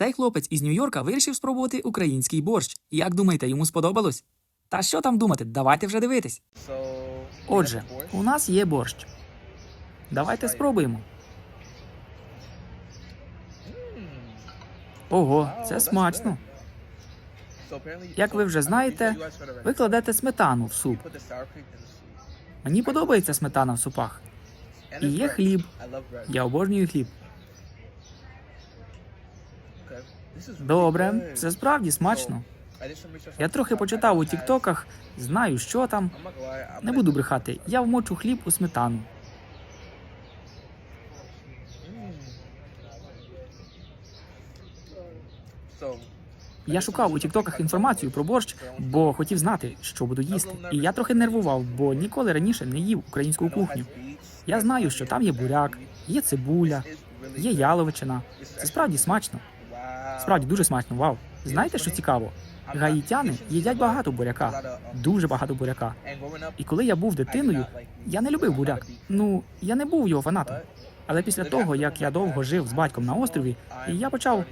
Цей хлопець із Нью-Йорка вирішив спробувати український борщ. Як думаєте, йому сподобалось? Та що там думати? Давайте вже дивитись. Отже, у нас є борщ. Давайте спробуємо. Ого, це смачно. Як ви вже знаєте, ви кладете сметану в суп. Мені подобається сметана в супах. І є хліб. Я обожнюю хліб. Добре, це справді смачно. Я трохи почитав у тіктоках, знаю, що там. Не буду брехати, я вмочу хліб у сметану. Я шукав у тіктоках інформацію про борщ, бо хотів знати, що буду їсти. І я трохи нервував, бо ніколи раніше не їв українську кухню. Я знаю, що там є буряк, є цибуля, є яловичина. Це справді смачно. Справді дуже смачно. Вау. Знаєте, що цікаво? Гаїтяни їдять багато буряка, дуже багато буряка. І коли я був дитиною, я не любив буряк. Ну, я не був його фанатом. Але після того, як я довго жив з батьком на острові, я почав,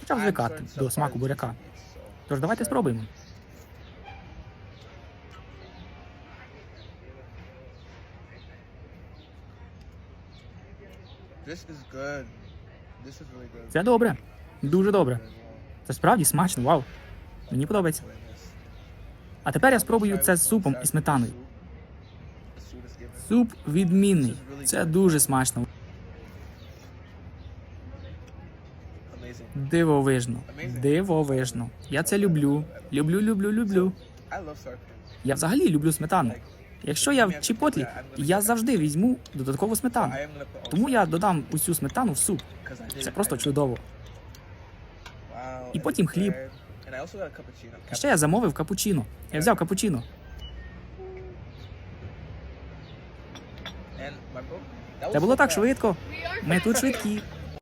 почав звикати до смаку буряка. Тож давайте спробуємо. Це добре. Дуже добре. Це справді смачно, вау. Мені подобається. А тепер я спробую це з супом і сметаною. Суп відмінний. Це дуже смачно. Дивовижно. Дивовижно. Я це люблю. Люблю, люблю, люблю. Я взагалі люблю сметану. Якщо я в Чіпотлі, я завжди візьму додаткову сметану. Тому я додам усю сметану в суп. Це просто чудово. І потім хліб. Ще я замовив капучино. Я взяв капучино. Це було так швидко. Ми тут швидкі.